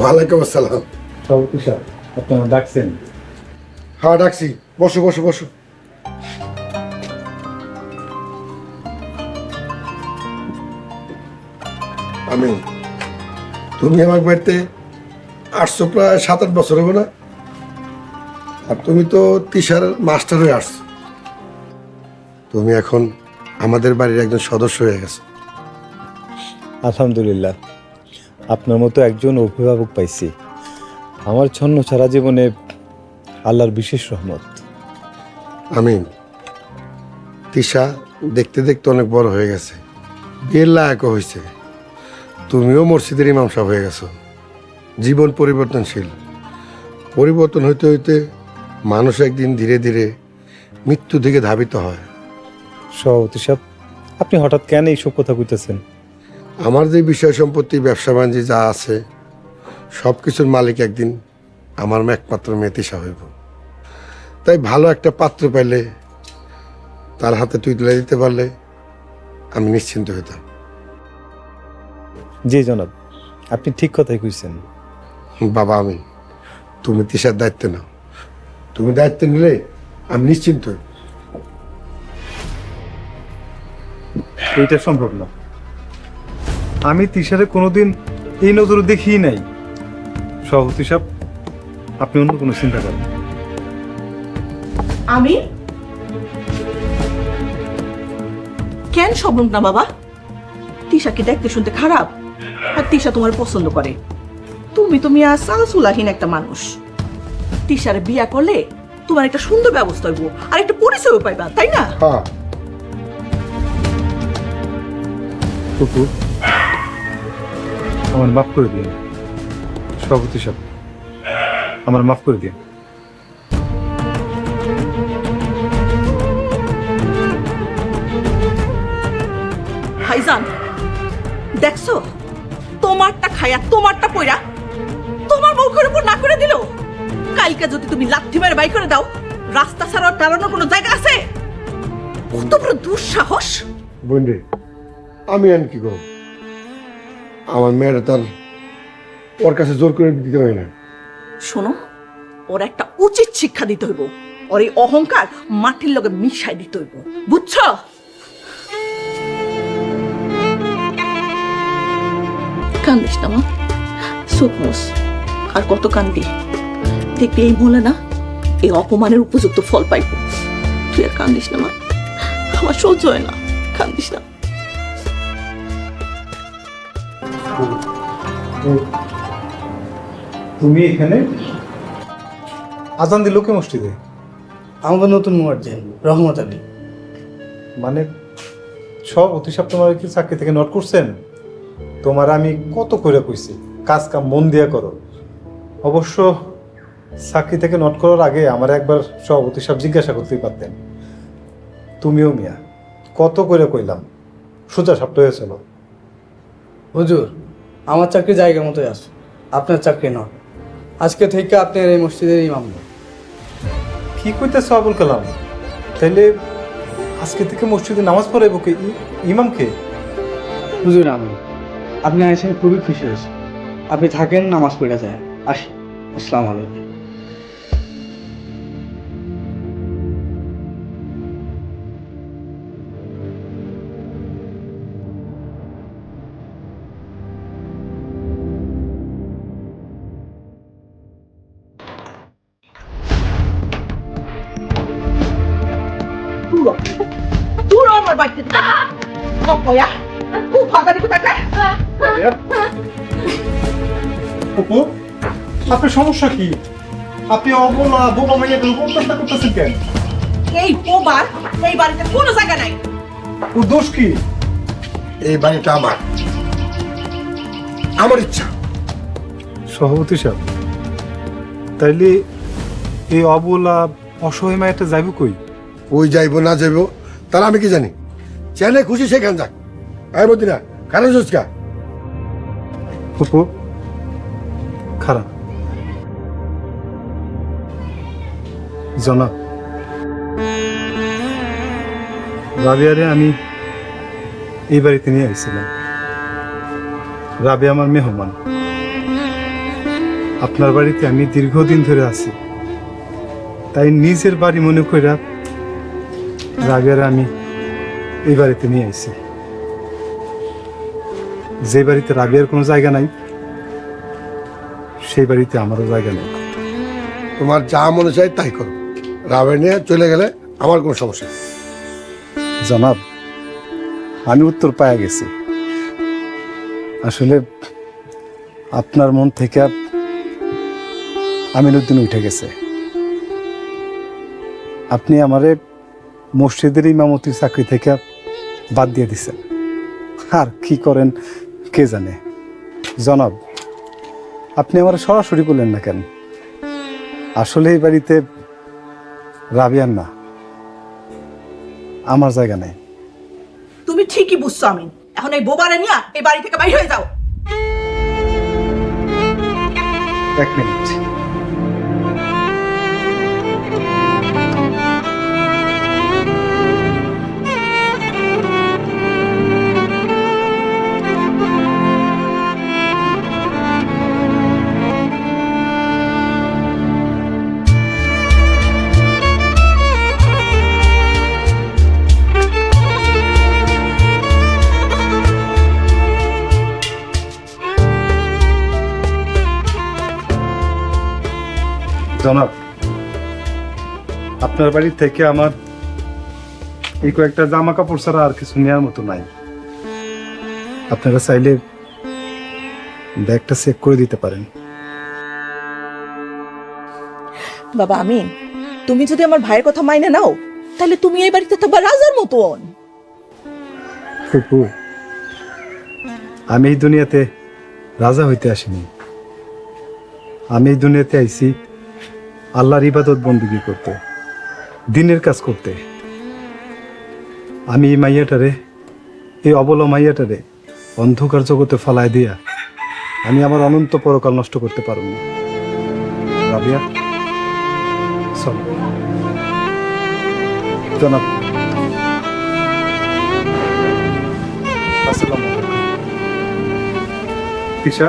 ওয়ালাইকুম আসসালাম। সভাপতি সাহেব আপনারা ডাকছেন? হ্যাঁ ডাকছি। বসো বসো বসো। আমি তুমি আমার বাড়িতে আসছো প্রায় সাত আট বছর হবে না? আর তুমি তো তিসার মাস্টার হয়ে আসছো। তুমি এখন আমাদের বাড়ির একজন সদস্য হয়ে গেছো। আলহামদুলিল্লাহ। আপনার মতো একজন অভিভাবক পাইছি। আমার ছন্ন সারা জীবনে আল্লাহর বিশেষ রহমত। আমি তিশা দেখতে দেখতে অনেক বড় হয়ে গেছে। বিয়ের লায়কও হয়েছে তুমিও মসজিদের ইমাম সাহেব হয়ে গেছো। জীবন পরিবর্তনশীল। পরিবর্তন হইতে হইতে মানুষ একদিন ধীরে ধীরে মৃত্যু দিকে ধাবিত হয়। সভাপতি সাহেব আপনি হঠাৎ কেন এইসব কথা কইতেছেন? আমার যে বিষয় সম্পত্তি ব্যবসা বাণিজ্য যা আছে সব কিছুর মালিক একদিন আমার একমাত্র মেয়ে তিশা হইব তাই ভালো একটা পাত্র পাইলে তার হাতে তুই তুলে দিতে পারলে আমি নিশ্চিন্ত হইতাম জি জনাব আপনি ঠিক কথাই কইছেন। বাবা আমি তুমি তিশার দায়িত্ব নাও। তুমি দায়িত্ব নিলে আমি নিশ্চিন্ত হই। এইটা সম্ভব না। আমি তিশারে কোনোদিন এই নজরে দেখিই নাই। সভাপতি সাহেব আপনি অন্য কোনো চিন্তা করেন আমি? কেন সম্ভব না বাবা? তিশাকে দেখতে শুনতে খারাপ আর তিশা তোমার পছন্দ করে। তুমি তুমি আর সাহসুলাহীন একটা মানুষ। তিশার বিয়া করলে তোমার একটা সুন্দর ব্যবস্থা হইব আর একটা পরিচয় পাইবা তাই না? হ্যাঁ। আমার মাফ করে দিন সভাপতি সাহেব আমার মাফ করে দিন ভাইজান দেখছ? তোমারটা খায়া তোমারটা পয়রা তোমার মুখের উপর না করে দিল? কালকে যদি তুমি লাথি মেরে বাই করে দাও রাস্তা ছাড়া টানানোর কোনো জায়গা আছে? কত বড় দুঃসাহস! বন্ধু আমি আর কি করব? আমার মেয়েরা তার ওর কাছে জোর করে দিতে হয় না। শোনো, ওর একটা উচিত শিক্ষা দিতে হইব। ওর এই অহংকার মাটির লগে মিশাই দিতে হইব। বুঝছ? কান্দিস না মা। সুকমোস আর কত কান্দি। দেখবি এই বলে না, এই অপমানের উপযুক্ত ফল পাইব। তুই আর কান্দিস না মা। আমার সহ্য হয় না। কান্দিস না। তুমি এখানে? আজান দিল কে মসজিদে? আমাদের নতুন মুয়াজ্জিন রহমত আলী। মানে সব অতি তোমার কি চাকরি থেকে নোট করছেন? তোমার আমি কত করে কইছি কাজ কাম মন দিয়া করো। অবশ্য চাকরি থেকে নোট করার আগে আমার একবার সভাপতি সাহেব জিজ্ঞাসা করতেই পারতেন। তুমিও মিয়া কত করে কইলাম সোজা সাপটা হয়েছিল। হুজুর আমার চাকরি জায়গা মতোই আছে। আপনার চাকরি নয়। আজকে থেকে আপনি আর এই মসজিদের ইমাম নন। কি কইতেছ আবুল কালাম? তাইলে আজকে থেকে মসজিদে নামাজ পড়াইব কে? ই- ইমামকে হুজুর আমি। আপনি এসে খুবই খুশি হয়েছি আপনি থাকেন নামাজ পড়ে যায়। আসি। আসসালামু আলাইকুম। দূর। দূর আমার বাড়িতে। অপয়া, খুব। অপু আপনার সমস্যা কি? আপনি অবলা বোবা করতেছেন কেন? এই বোবার এই বাড়িতে কোনো জায়গা নাই। দোষ কি? এই বাড়িটা আমার। আমার ইচ্ছা। সভাপতি সাহেব তাইলে এই অবলা অসহায় মায়াটা যাইব কই? ওই যাইবো, না যাইবো, তাহলে আমি কি জানি? চেনে খুশি সেখান যাক। আয় মদিনা কারণ অপু খারাপ। রাবিয়ারে আমি এই বাড়িতে নিয়ে আসছিলাম রাবি আমার মেহমান। আপনার বাড়িতে আমি দীর্ঘদিন ধরে আছি। তাই নিজের বাড়ি মনে কইরা রাবের আমি এই বাড়িতে নিয়ে আইছি। যে বাড়িতে রাবিয়ার কোনো জায়গা নাই সেই বাড়িতে আমারও জায়গা নেই। তোমার যা মনে চায় তাই করো। রাবে নিয়ে চলে গেলে আমার কোনো সমস্যা নেই। জনাব আমি উত্তর পায়া গেছি। আসলে আপনার মন থেকে আমিনুদ্দিন উঠে গেছে। আপনি আমারে মসজিদের ইমামতির চাকরি থেকে বাদ দিয়ে দিছেন আর কি করেন কে জানে? জনাব আপনি আমার সরাসরি করলেন না কেন? আসলে এই বাড়িতে রাবিয়ান না। আমার জায়গা নেই। তুমি ঠিকই বুঝছ আমি এখন এই বোবারে নিয়ে এই বাড়ি থেকে বাইর হয়ে যাও। এক মিনিট। জনাব আপনার বাড়ি থেকে আমার এই কয়েকটা জামা কাপড় ছাড়া আর কিছু নেওয়ার মতো নাই। আপনারা চাইলে ব্যাগটা চেক করে দিতে পারেন। বাবা আমি তুমি যদি আমার ভাইয়ের কথা মাইনে নাও তাহলে তুমি এই বাড়িতে থাকবা রাজার মতন। ফুপু আমি এই দুনিয়াতে রাজা হইতে আসিনি। আমি এই দুনিয়াতে আইছি আল্লাহর ইবাদত বন্দিগি করতে, দিনের কাজ করতে। আমি এই মাইয়াটারে, এই অবল মাইয়াটারে অন্ধকার জগতে ফালায় দিয়া আমি আমার অনন্ত পরকাল নষ্ট করতে পারব না। রাবিয়া, চল। জনাব। তিশা